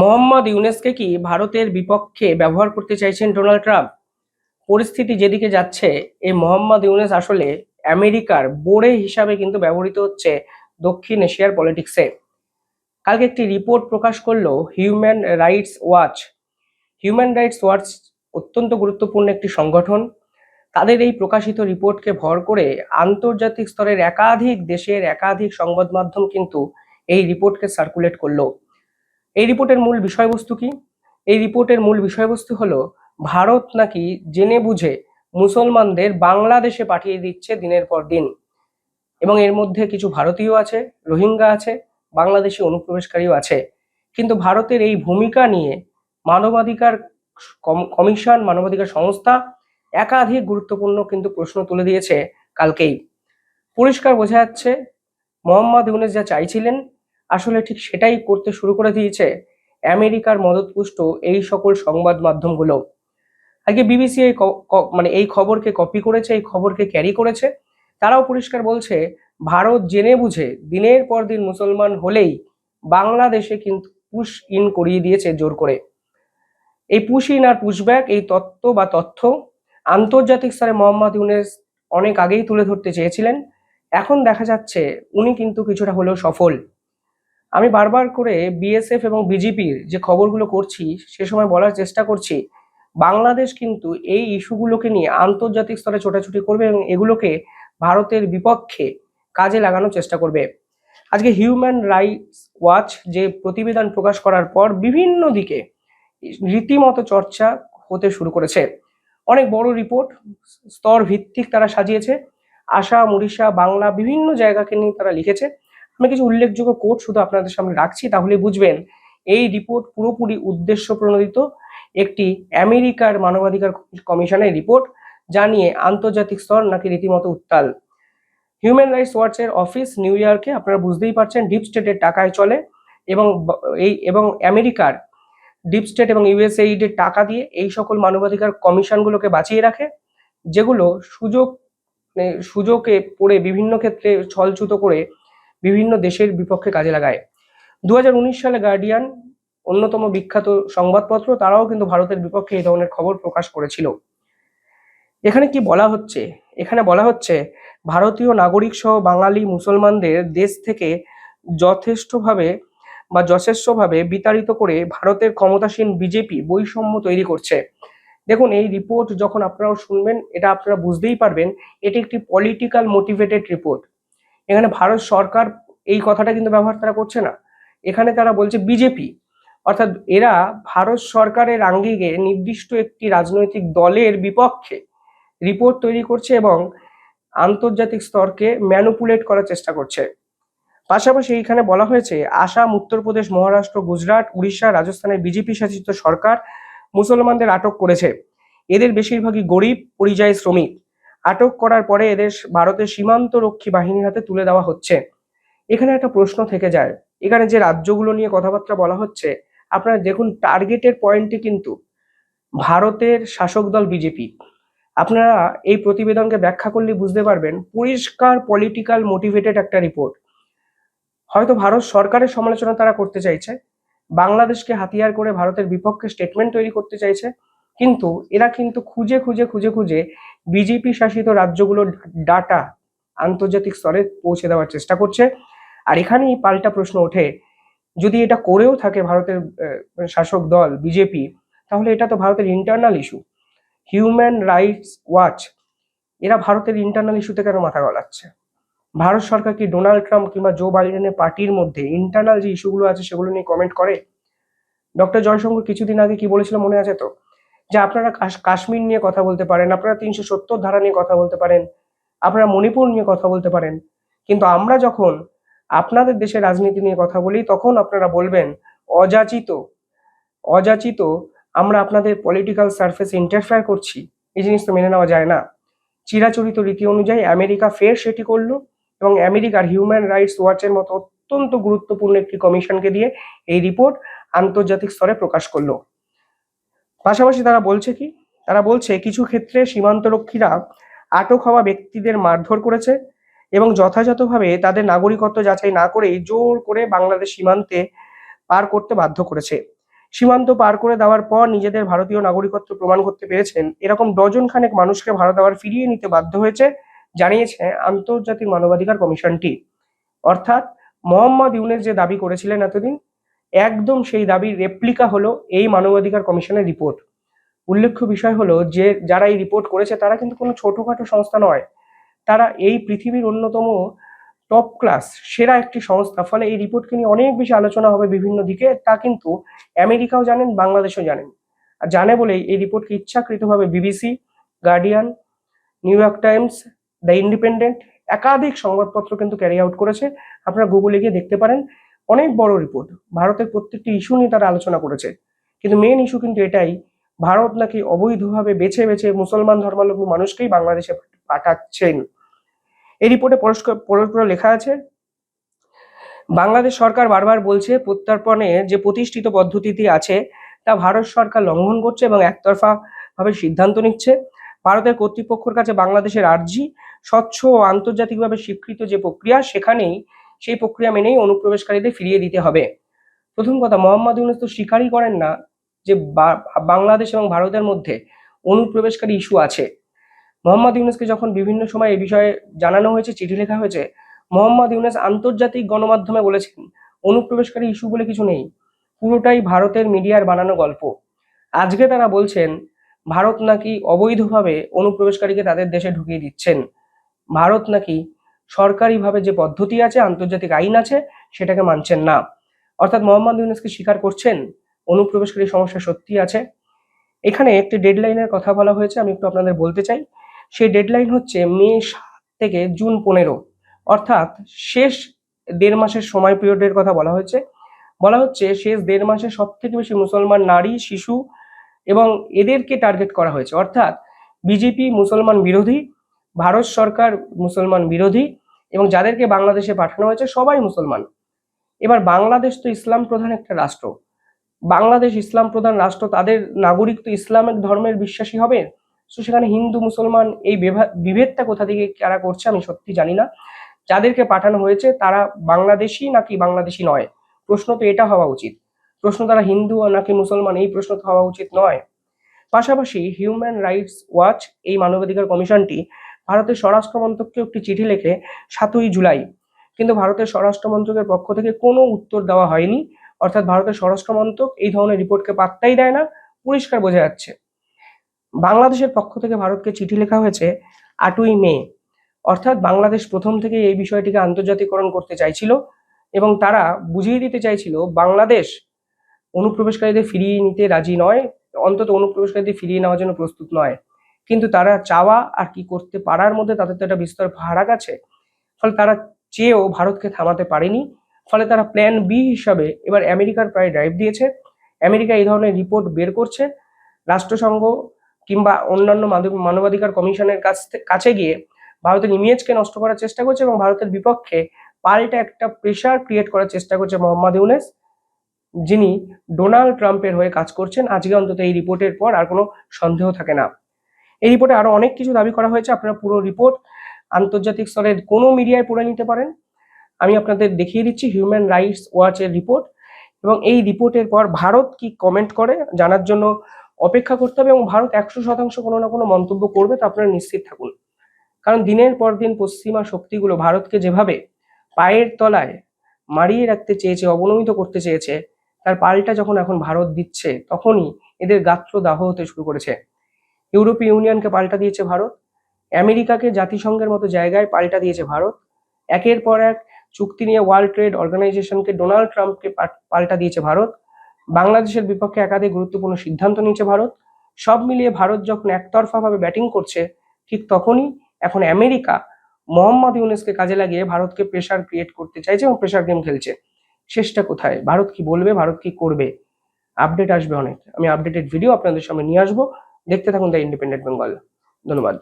মোহাম্মদ ইউনেসকে কি ভারতের বিপক্ষে ব্যবহার করতে চাইছেন ডোনাল্ড ট্রাম্প? পরিস্থিতি যেদিকে যাচ্ছে, এই মোহাম্মদ ইউনেস আসলে আমেরিকার বোড়ে হিসাবে কিন্তু ব্যবহৃত হচ্ছে দক্ষিণ এশিয়ার পলিটিক্সে। কালকে একটি রিপোর্ট প্রকাশ করল human rights watch. Human rights watch অত্যন্ত গুরুত্বপূর্ণ একটি সংগঠন। তাদের এই প্রকাশিত রিপোর্টকে ভর করে আন্তর্জাতিক স্তরের একাধিক দেশের একাধিক সংবাদ মাধ্যম কিন্তু এই রিপোর্টকে সার্কুলেট করল। এই রিপোর্টের মূল বিষয়বস্তু কি? এই রিপোর্টের মূল বিষয়বস্তু হলো, ভারত নাকি জেনে বুঝে মুসলমানদের বাংলাদেশে পাঠিয়ে দিচ্ছে দিনের পর দিন। এবং এর মধ্যে কিছু ভারতীয় আছে, রোহিঙ্গা আছে, বাংলাদেশি অনুপ্রবেশকারীও আছে। কিন্তু ভারতের এই ভূমিকা নিয়ে মানবাধিকার কম- কমিশন, মানবাধিকার সংস্থা একাধিক গুরুত্বপূর্ণ কিন্তু প্রশ্ন তুলে দিয়েছে কালকেই। পরিষ্কার বোঝা যাচ্ছে, মোহাম্মদ ইউনেস যা চাইছিলেন আসলে ঠিক সেটাই করতে শুরু করে দিয়েছে আমেরিকার মদতপুষ্ট এই সকল সংবাদ মাধ্যমগুলো। আগে বিবিসি এই মানে এই খবরকে কপি করেছে, এই খবরকে ক্যারি করেছে। তারাও পরিষ্কার বলছে, ভারত জেনে বুঝে দিনের পর দিন মুসলমান হলেই বাংলাদেশে কিন্তু পুশ ইন করিয়ে দিয়েছে জোর করে। এই পুশ ইন আর পুশব্যাক এই তত্ত্ব বা তথ্য আন্তর্জাতিক স্তরে মোহাম্মদ ইউনেস অনেক আগেই তুলে ধরতে চেয়েছিলেন। এখন দেখা যাচ্ছে উনি কিন্তু কিছুটা হলেও সফল। আমি বারবার করে বিএসএফ এবং বিজেপির যে খবরগুলো করছি, সে সময় বলার চেষ্টা করছি, বাংলাদেশ কিন্তু এই ইস্যুগুলোকে নিয়ে আন্তর্জাতিক স্তরে ছোটাছুটি করবে এবং এগুলোকে ভারতের বিপক্ষে কাজে লাগানোর চেষ্টা করবে। আজকে হিউম্যান রাইটস ওয়াচ যে প্রতিবেদন প্রকাশ করার পর বিভিন্ন দিকে রীতিমতো চর্চা হতে শুরু করেছে। অনেক বড় রিপোর্ট, স্তর ভিত্তিক তারা সাজিয়েছে। আসাম, উড়িষ্যা, বাংলা বিভিন্ন জায়গাকে নিয়ে তারা লিখেছে। আমি কিছু উল্লেখযোগ্য কোড শুধু আপনাদের সামনে রাখছি, তাহলে বুঝবেন এই রিপোর্ট পুরোপুরি উদ্দেশ্য প্রণোদিত। একটি আমেরিকার মানবাধিকার কমিশনের রিপোর্ট যা নিয়ে আন্তর্জাতিক স্তর নাকি রীতিমতো উত্তাল। হিউম্যান রাইটস ওয়াচের অফিস নিউ ইয়র্কে আপনারা বুঝতেই পারছেন ডিপ স্টেটের টাকায় চলে এবং এই এবং আমেরিকার ডিপ স্টেট এবং ইউএসএইড এর টাকা দিয়ে এই সকল মানবাধিকার কমিশনগুলোকে বাঁচিয়ে রাখে, যেগুলো সুযোগ মানে সুযোগে পড়ে বিভিন্ন ক্ষেত্রে ছলচ্যুত করে বিভিন্ন দেশের বিপক্ষে কাজে লাগায়। দু হাজার উনিশ সালে গার্ডিয়ান অন্যতম বিখ্যাত সংবাদপত্র, তারাও কিন্তু ভারতের বিপক্ষে এই ধরনের খবর প্রকাশ করেছিল। এখানে কি বলা হচ্ছে? এখানে বলা হচ্ছে, ভারতীয় নাগরিক সহ বাঙালি মুসলমানদের দেশ থেকে যথেষ্টভাবে বা যথেষ্টভাবে বিতাড়িত করে ভারতের ক্ষমতাসীন বিজেপি বৈষম্য তৈরি করছে। দেখুন, এই রিপোর্ট যখন আপনারাও শুনবেন, এটা আপনারা বুঝতেই পারবেন, এটি একটি পলিটিক্যাল মোটিভেটেড রিপোর্ট এখানে ভারত সরকার এই কথাটা কিন্তু ব্যবহার তারা করছে না। এখানে তারা বলছে বিজেপি। অর্থাৎ এরা ভারত সরকারের আঙ্গিকে নির্দিষ্ট একটি রাজনৈতিক দলের বিপক্ষে রিপোর্ট তৈরি করছে এবং আন্তর্জাতিক স্তরকে ম্যানুপুলেট করার চেষ্টা করছে। পাশাপাশি এইখানে বলা হয়েছে, আসাম, উত্তরপ্রদেশ, মহারাষ্ট্র, গুজরাট, উড়িষ্যা, রাজস্থানের বিজেপি শাসিত সরকার মুসলমানদের আটক করেছে। এদের বেশিরভাগই গরিব, পরিযায়ী শ্রমিক। আটক করার পরে এদের ভারতের সীমান্ত রক্ষী বাহিনীর হাতে তুলে দেওয়া হচ্ছে। এখানে একটা প্রশ্ন থেকে যায়। এখানে যে রাজ্যগুলো নিয়ে কথাবার্তা বলা হচ্ছে, আপনারা দেখুন টার্গেটের পয়েন্টে কিন্তু ভারতের শাসক দল বিজেপি। আপনারা এই প্রতিবেদনকে ব্যাখ্যা করলে বুঝতে পারবেন, পরিষ্কার পলিটিক্যাল মোটিভেটেড একটা রিপোর্ট হয়তো ভারত সরকারের সমালোচনা তারা করতে চাইছে, বাংলাদেশকে হাতিয়ার করে ভারতের বিপক্ষে স্টেটমেন্ট তৈরি করতে চাইছে কিন্তু এরা কিন্তু খুঁজে খুঁজে খুঁজে খুঁজে বিজেপি শাসিত রাজ্যগুলোর ডাটা আন্তর্জাতিক স্তরে পৌঁছে দেওয়ার চেষ্টা করছে। আর এখানেই পাল্টা প্রশ্ন ওঠে, যদি এটা করেও থাকে ভারতের শাসক দল বিজেপি তাহলে এটা তো ভারতের internal issue human rights watch এরা ভারতের ইন্টারনাল ইস্যুতে কেন মাথা গলাচ্ছে? ভারত সরকার কি ডোনাল্ড ট্রাম্প কিংবা জো বাইডেনের পার্টির মধ্যে ইন্টারনাল যে ইস্যুগুলো আছে সেগুলো নিয়ে কমেন্ট করে? ডক্টর জয়শঙ্কর কিছুদিন আগে কি বলেছিল মনে আছে তো? যে আপনারা কাশ- কাশ্মীর নিয়ে কথা বলতে পারেন, আপনারা তিনশো সত্তর ধারা নিয়ে কথা বলতে পারেন, আপনারা মণিপুর নিয়ে কথা বলতে পারেন। কিন্তু আমরা যখন আপনাদের দেশের রাজনীতি নিয়ে কথা বলি, তখন আপনারা বলবেন, অযাচিত অযাচিত, আমরা আপনাদের পলিটিক্যাল সার্ফেসে ইন্টারফেয়ার করছি। এই জিনিস তো মেনে নেওয়া যায় না। চিরাচরিত রীতি অনুযায়ী আমেরিকা ফের সেটি করল এবং আমেরিকার হিউম্যান রাইটস ওয়াচের মতো অত্যন্ত গুরুত্বপূর্ণ একটি কমিশনকে দিয়ে এই রিপোর্ট আন্তর্জাতিক স্তরে প্রকাশ করল। পাশাপাশি তারা বলছে কি? তারা বলছে কিছু ক্ষেত্রে সীমান্তরক্ষীরা আটক হওয়া ব্যক্তিদের মারধর করেছে এবং যথাযথভাবে তাদের নাগরিকত্ব যাচাই না করেই জোর করে বাংলাদেশ সীমান্তে পার করতে বাধ্য করেছে। সীমান্ত পার করে দেওয়ার পর নিজেদের ভারতীয় নাগরিকত্ব প্রমাণ করতে পেরেছেন। এরকম ডজন খানেক মানুষকে ভারত আবার ফিরিয়ে নিতে বাধ্য হয়েছে, জানিয়েছে আন্তর্জাতিক মানবাধিকার কমিশনটি। অর্থাৎ মোহাম্মদ ইউনেস যে দাবি করেছিলেন এতদিন একদম সেই দাবির রেপ্লিকা হলো এই মানবাধিকার কমিশনের রিপোর্ট উল্লেখ্য বিষয় হলো যে, যারা এই রিপোর্ট করেছে, তারা কিন্তু কোনো ছোটখাটো সংস্থা নয়। তারা এই পৃথিবীর অন্যতম টপ ক্লাস সেরা একটি সংস্থা। ফলে এই রিপোর্টকে নিয়ে অনেক বেশি আলোচনা হবে বিভিন্ন দিকে। তা কিন্তু আমেরিকাও জানেন, বাংলাদেশও জানেন। আর জানে বলেই এই রিপোর্টকে ইচ্ছাকৃতভাবে BBC, Guardian, New York Times, the Independent একাধিক সংবাদপত্র কিন্তু ক্যারি আউট করেছে। আপনারা গুগলে গিয়ে দেখতে পারেন। অনেক বড় রিপোর্ট ভারতের প্রত্যেকটি ইস্যু নিয়ে তারা আলোচনা করেছে। কিন্তু মেন ইস্যু কিন্তু এটাই, ভারত নাকি অবৈধভাবে বেছে বেছে মুসলমান ধর্মাবলম্বী মানুষকেই বাংলাদেশে পাঠাচ্ছেন। এই রিপোর্টে পরিষ্কার পরিষ্কার লেখা আছে, বাংলাদেশ সরকার বারবার বলছে, প্রত্যর্পণে যে প্রতিষ্ঠিত পদ্ধতিটি আছে, তা ভারত সরকার লঙ্ঘন করছে এবং একতরফা ভাবে সিদ্ধান্ত নিচ্ছে। ভারতের কর্তৃপক্ষের কাছে বাংলাদেশের আর্জি, স্বচ্ছ ও আন্তর্জাতিকভাবে স্বীকৃত যে প্রক্রিয়া, সেখানেই সেই প্রক্রিয়া মেনেই অনুপ্রবেশকারীদের ফিরিয়ে দিতে হবে। প্রথম কথা, মোহাম্মদ ইউনুস তো স্বীকারই করেন না যে বাংলাদেশ এবং ভারতের মধ্যে অনুপ্রবেশকারী ইস্যু আছে। মোহাম্মদ ইউনুসকে যখন বিভিন্ন সময় এ বিষয়ে জানানো হয়েছে, চিঠি লেখা হয়েছে, মোহাম্মদ ইউনুস আন্তর্জাতিক গণমাধ্যমে বলেছেন, অনুপ্রবেশকারী ইস্যু বলে কিছু নেই, পুরোটাই ভারতের মিডিয়ার বানানো গল্প। আজকে তারা বলছেন, ভারত নাকি অবৈধভাবে অনুপ্রবেশকারীকে তাদের দেশে ঢুকিয়ে দিচ্ছেন। ভারত নাকি সরকারিভাবে যে পদ্ধতি আছে, আন্তর্জাতিক আইন আছে, সেটাকে মানছেন না। অর্থাৎ মোহাম্মদ ইউনুসকে স্বীকার করছেন, অনুপ্রবেশকারী সমস্যা সত্যি আছে। এখানে একটি ডেডলাইনের কথা বলা হয়েছে, আমি একটু আপনাদের বলতে চাই। সেই ডেডলাইন হচ্ছে মে সাত থেকে জুন পনেরো। অর্থাৎ শেষ দেড় মাসের সময় পিরিয়ডের কথা বলা হয়েছে। বলা হচ্ছে শেষ দেড় মাসে সব থেকে বেশি মুসলমান নারী, শিশু এবং এদেরকে টার্গেট করা হয়েছে। অর্থাৎ বিজেপি মুসলমান বিরোধী, ভারত সরকার মুসলমান বিরোধী এবং যাদেরকে বাংলাদেশে পাঠানো হয়েছে সবাই মুসলমান। এবার বাংলাদেশ তো ইসলাম প্রধান একটা রাষ্ট্র। বাংলাদেশ ইসলাম প্রধান রাষ্ট্র, তাদের নাগরিক তো ইসলামিক ধর্মের বিশ্বাসী হবে। তো সেখানে হিন্দু, মুসলমান এই বিভেদটা কোথা থেকে কারা করছে আমি সত্যি জানি না। যাদেরকে পাঠানো হয়েছে তারা বাংলাদেশি নাকি বাংলাদেশি নয়? প্রশ্ন তো এটা হওয়া উচিত। প্রশ্ন তারা হিন্দু নাকি মুসলমান এই প্রশ্ন তো হওয়া উচিত নয়। পাশাপাশি হিউম্যান রাইটস ওয়াচ এই মানবাধিকার কমিশনটি ভারতের স্বরাষ্ট্র মন্ত্রককে একটি চিঠি লেখে সাতই জুলাই। কিন্তু ভারতের স্বরাষ্ট্র মন্ত্রকের পক্ষ থেকে কোনো উত্তর দেওয়া হয়নি। অর্থাৎ ভারতের স্বরাষ্ট্র মন্ত্রক এই ধরনের রিপোর্টকে পাত্তাই দেয় না, পরিষ্কার বোঝা যাচ্ছে। বাংলাদেশের পক্ষ থেকে ভারতকে চিঠি লেখা হয়েছে আটই মে। অর্থাৎ বাংলাদেশ প্রথম থেকে এই বিষয়টিকে আন্তর্জাতিকরণ করতে চাইছিল এবং তারা বুঝিয়ে দিতে চাইছিল, বাংলাদেশ অনুপ্রবেশকারীদের ফিরিয়ে নিতে রাজি নয়, অন্তত অনুপ্রবেশকারীদের ফিরিয়ে নেওয়ার জন্য প্রস্তুত নয়। কিন্তু তারা চাওয়া আর কি করতে পারার মধ্যে তাদের তো একটা বিস্তর ফারাক আছে। ফলে তারা চেয়েও ভারতকে থামাতে পারেনি। ফলে তারা প্ল্যান বি হিসাবে এবার আমেরিকার প্রায় ড্রাইভ দিয়েছে। আমেরিকা এই ধরনের রিপোর্ট বের করছে। রাষ্ট্রসংঘ কিংবা অন্যান্য মানবাধিকার কমিশনের কাছ কাছে গিয়ে ভারতের ইমেজকে নষ্ট করার চেষ্টা করছে এবং ভারতের বিপক্ষে পাল্টা একটা প্রেশার ক্রিয়েট করার চেষ্টা করছে মোহাম্মদ ইউনেস, যিনি ডোনাল্ড ট্রাম্পের হয়ে কাজ করছেন। আজকে অন্তত এই রিপোর্টের পর আর কোনো সন্দেহ থাকে না। এই রিপোর্টে আরও অনেক কিছু দাবি করা হয়েছে, আপনারা পুরো রিপোর্ট আন্তর্জাতিক স্তরের কোনো মিডিয়ায় পড়ে নিতে পারেন। আমি আপনাদের দেখিয়ে দিচ্ছি হিউম্যান রাইটস ওয়াচের রিপোর্ট এবং এই রিপোর্টের পর ভারত কি কমেন্ট করে জানার জন্য অপেক্ষা করতে হবে এবং ভারত একশো শতাংশ কোনো না কোনো মন্তব্য করবে তা আপনারা নিশ্চিত থাকুন। কারণ দিনের পর দিন পশ্চিমা শক্তিগুলো ভারতকে যেভাবে পায়ের তলায় মারিয়ে রাখতে চেয়েছে, অবনমিত করতে চেয়েছে, তার পাল্টা যখন এখন ভারত দিচ্ছে, তখনই এদের গাত্র দাহ হতে শুরু করেছে। ইউরোপীয় ইউনিয়নকে পাল্টা দিয়েছে ভারত, আমেরিকাকে জাতিসংঘের মতো জায়গায় পাল্টা দিয়েছে ভারত, একের পর এক চুক্তি নিয়ে ওয়ার্ল্ড ট্রেড অর্গানাইজেশনকে ডোনাল্ড ট্রাম্পকে পাল্টা দিয়েছে ভারত, বাংলাদেশের বিপক্ষে একাধিক গুরুত্বপূর্ণ সিদ্ধান্ত নিয়েছে ভারত, সব মিলিয়ে ভারত যখন একতরফাভাবে ব্যাটিং করছে, ঠিক তখনই এখন আমেরিকা মোহাম্মদ ইউনেসকে কাজে লাগিয়ে ভারতকে প্রেশার ক্রিয়েট করতে চাইছে এবং প্রেশার গেম খেলছে। শেষটা কোথায়? ভারত কি বলবে? ভারত কি করবে? আপডেট আসবে অনেক। আমি আপডেটেড ভিডিও আপনাদের সামনে নিয়ে আসব। দেখতে থাকুন দ্য ইন্ডিপেন্ডেন্ট বেঙ্গল। ধন্যবাদ।